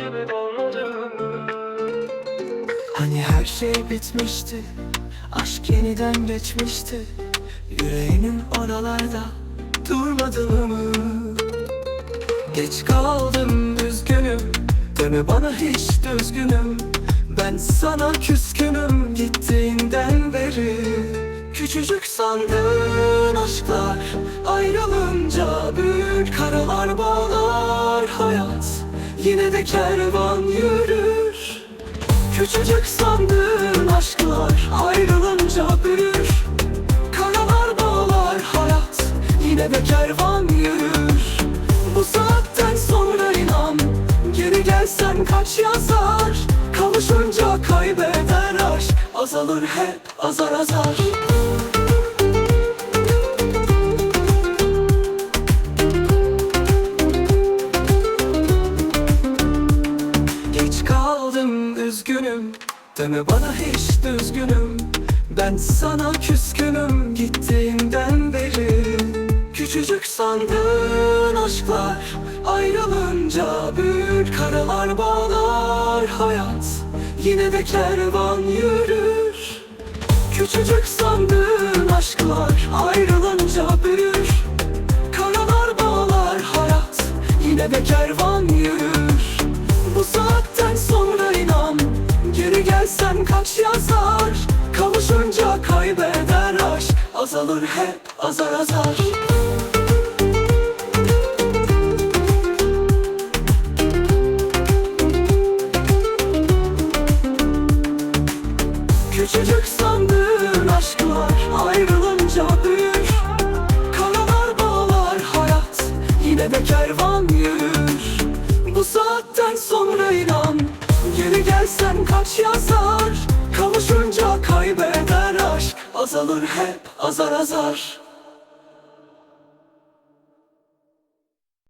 gibi olmadı. Hani her şey bitmişti Aşk yeniden geçmişti. Yüreğinin oralarda Durmadı mı? Geç kaldım üzgünüm Deme bana hiç düzgünüm. Ben sana küskünüm Gittiğinden beri. Küçücük sandığın aşklar Ayrılınca büyük karalar bağlar hayat Yine de kervan yürür. Küçücük sandığın aşklar ayrılınca büyür. Karalar bağlar hayat yine de kervan yürür. Bu saatten sonra inan geri gelsen kaç yazar? Kavuşunca kaybeder aşk azalır hep azar azar Deme bana hiç düzgünüm? Ben sana küskünüm Gittiğinden beri. Küçücük sandığın aşklar Ayrılınca büyük karalar bağlar hayat. Yine de kervan yürür. Küçücük sandığın aşklar Ayrılınca büyür Karalar bağlar hayat. Yine de kervan Geri gelsen kaç yazar Kavuşunca kaybeder aşk Azalır hep azar azar. Küçücük sandığın aşklar ayrılınca büyür. Karalar bağlar hayat yine de kervan yürür. Bu saatten sonra inan geri gelsen kaç yazar? Kavuşunca kaybeder aşk. Azalır hep azar azar